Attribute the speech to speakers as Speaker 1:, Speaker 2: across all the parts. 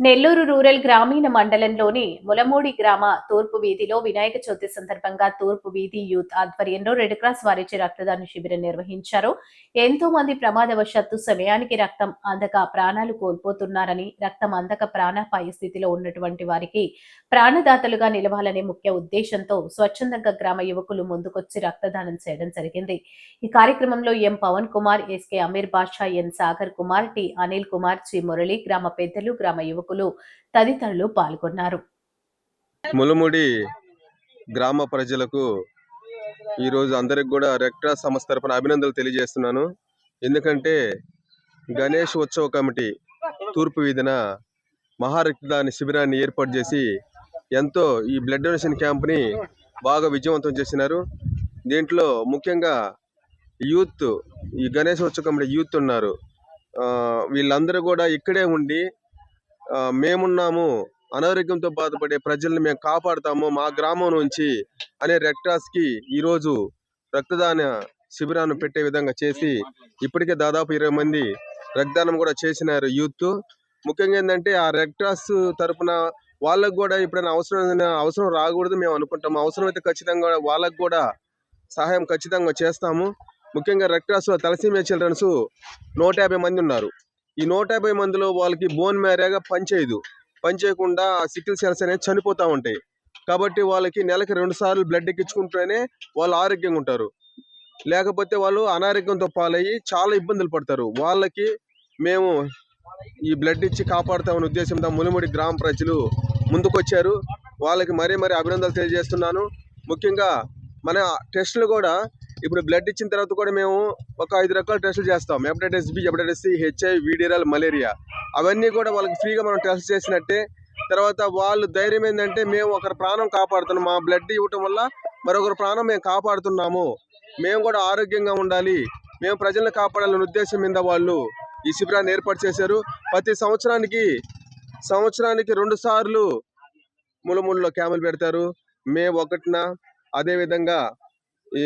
Speaker 1: Nellore rural గ్రామీణ మండలంలోని ములమూడి గ్రామ తూర్పు వీధిలో వినాయక చవితి సందర్భంగా తూర్పు వీధి యూత్ ఆధ్వర్యంలో రెడ్ క్రాస్ వారిచే రక్తదాన శిబిరం నిర్వహించారు. ఎంతో మంది ప్రమాదవశాత్తు సమయానికి రక్తం అందక ప్రాణాలు కోల్పోతున్నారని రక్తం అందక ప్రాణాపాయ స్థితిలో ఉన్నటువంటి వారికి ప్రాణదాతలుగా నిలవాలనే ముఖ్య ఉద్దేశంతో స్వచ్ఛందంగా గ్రామ యువకులు ముందుకొచ్చి రక్తదానం చేయడం జరిగింది. ఈ కార్యక్రమంలో M Pavan Kumar SK Ameer Basha N Sagar Kumar T Anil Kumar చి మురళి గ్రామ పెద్దలు గ్రామ యువకులు తదితరులు పాల్గొన్నారు.
Speaker 2: ములుముడి గ్రామ ప్రజలకు ఈరోజు అందరికి కూడా రెడ్ క్రాస్ సంస్థ తరపున అభినందనలు తెలియజేస్తున్నాను. ఎందుకంటే గణేష్ ఉత్సవ కమిటీ తూర్పు వీధిన మహారక్తదాని శిబిరాన్ని ఏర్పాటు చేసి ఎంతో ఈ బ్లడ్ డొనేషన్ క్యాంప్ని బాగా విజయవంతం చేసినారు. దీంట్లో ముఖ్యంగా యూత్ ఈ గణేష్ ఉత్సవ కమిటీ యూత్ ఉన్నారు. వీళ్ళందరూ కూడా ఇక్కడే ఉండి మేమున్నాము. అనారోగ్యంతో బాధపడే ప్రజల్ని మేము కాపాడుతాము మా గ్రామం నుంచి అనే రెడ్ క్రాస్కి ఈరోజు రక్తదాన శిబిరాన్ని పెట్టే విధంగా చేసి ఇప్పటికే దాదాపు ఇరవై మంది రక్తదానం కూడా చేసినారు యూత్. ముఖ్యంగా ఏంటంటే ఆ రెడ్ క్రాస్ తరఫున వాళ్ళకు కూడా ఎప్పుడైనా అవసరం అవసరం రాకూడదు మేము అనుకుంటాము. అవసరమైతే ఖచ్చితంగా వాళ్ళకు కూడా సహాయం ఖచ్చితంగా చేస్తాము. ముఖ్యంగా రెడ్ క్రాస్లో తలసీమియా చిల్డ్రన్స్ నూట యాభై మంది ఉన్నారు. ఈ నూట యాభై మందిలో వాళ్ళకి బోన్ మ్యారేగా పనిచేయదు. పనిచేయకుండా ఆ సికిల్ సెల్స్ అనేవి చనిపోతూ ఉంటాయి. కాబట్టి వాళ్ళకి నెలకి రెండు సార్లు బ్లడ్ ఎక్కించుకుంటేనే వాళ్ళు ఆరోగ్యంగా ఉంటారు. లేకపోతే వాళ్ళు అనారోగ్యంతో పాలయ్యి చాలా ఇబ్బందులు పడతారు. వాళ్ళకి మేము ఈ బ్లడ్ ఇచ్చి కాపాడుతామనే ఉద్దేశంతో మునిముడి గ్రామ ప్రజలు ముందుకొచ్చారు. వాళ్ళకి మరీ మరీ అభినందనలు తెలియజేస్తున్నాను. ముఖ్యంగా మన టెస్టులు కూడా ఇప్పుడు బ్లడ్ ఇచ్చిన తర్వాత కూడా మేము ఒక ఐదు రకాల టెస్టులు చేస్తాం. Hepatitis B hepatitis C HI వీడిరల్ malaria అవన్నీ కూడా వాళ్ళకి ఫ్రీగా మనం టెస్ట్ చేసినట్టే. తర్వాత వాళ్ళు ధైర్యం ఏంటంటే మేము ఒకరి ప్రాణం కాపాడుతున్నాం. మా బ్లడ్ ఇవ్వటం వల్ల మరొకరి ప్రాణం మేము కాపాడుతున్నాము. మేము కూడా ఆరోగ్యంగా ఉండాలి. మేము ప్రజలను కాపాడాలనే ఉద్దేశం మీద వాళ్ళు ఈ శిబిరాన్ని ఏర్పాటు చేశారు. ప్రతి సంవత్సరానికి సంవత్సరానికి రెండు సార్లు ములములలో క్యాంపులు పెడతారు. మే ఒకటిన అదేవిధంగా ఈ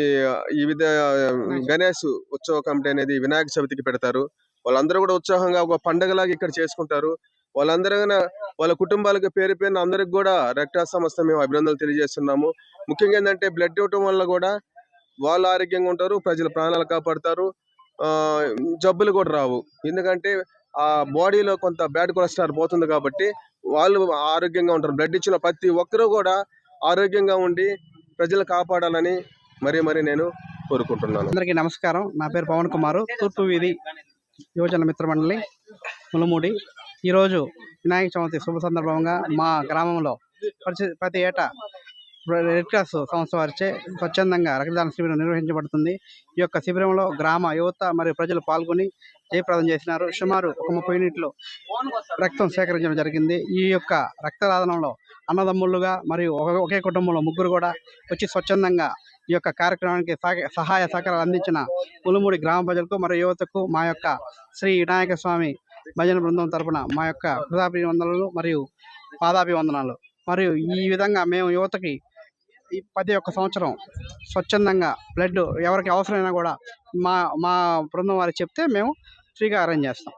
Speaker 2: ఈ విధ గణేష్ ఉత్సవ కమిటీ అనేది వినాయక చవితికి పెడతారు. వాళ్ళందరూ కూడా ఉత్సాహంగా ఒక పండగలాగా ఇక్కడ చేసుకుంటారు. వాళ్ళందరూ వాళ్ళ కుటుంబాలకు పేరు పేరున అందరికి కూడా రెడ్ క్రాస్ సంస్థ మేము అభినందనలు తెలియజేస్తున్నాము. ముఖ్యంగా ఏంటంటే బ్లడ్ ఇవ్వటం వల్ల కూడా వాళ్ళు ఆరోగ్యంగా ఉంటారు ప్రజల ప్రాణాలు కాపాడతారు. ఆ, జబ్బులు కూడా రావు. ఎందుకంటే ఆ బాడీలో కొంత బ్యాడ్ కొలెస్ట్రాల్ పోతుంది కాబట్టి వాళ్ళు ఆరోగ్యంగా ఉంటారు. బ్లడ్ ఇచ్చిన ప్రతి ఒక్కరూ కూడా ఆరోగ్యంగా ఉండి ప్రజలు కాపాడాలని మరీ మరీ నేను కోరుకుంటున్నాను.
Speaker 3: అందరికీ నమస్కారం. నా పేరు పవన్ కుమారు. తూర్పు వీధి యువజన మిత్ర మండలి ములమూడి. ఈరోజు వినాయక చవితి శుభ సందర్భంగా మా గ్రామంలో ప్రతి ప్రతి ఏటా రెడ్ క్రాస్ సంస్థ వారిచే స్వచ్ఛందంగా రక్తదాన శిబిరం నిర్వహించబడుతుంది. ఈ యొక్క శిబిరంలో గ్రామ యువత మరియు ప్రజలు పాల్గొని జయప్రదం చేసినారు. సుమారు ఒక ముప్పై యూనిట్లు రక్తం సేకరించడం జరిగింది. ఈ యొక్క రక్తదానంలో అన్నదమ్ములుగా మరియు ఒక- ఒకే కుటుంబంలో ముగ్గురు కూడా వచ్చి స్వచ్ఛందంగా ఈ యొక్క కార్యక్రమానికి సహాయ సహకారాలు అందించిన పులుమూడి గ్రామ ప్రజలకు మరియు యువతకు మా యొక్క శ్రీ వినాయక స్వామి భజన బృందం తరపున మా యొక్క హృదయాభివందనలు మరియు పాదాభివందనాలు. మరియు ఈ విధంగా మేము యువతకి ఈ ప్రతి ఒక్క సంవత్సరం స్వచ్ఛందంగా బ్లడ్ ఎవరికి అవసరమైనా కూడా మా మా బృందం వారికి చెప్తే మేము ఫ్రీగా అరేంజ్ చేస్తాం.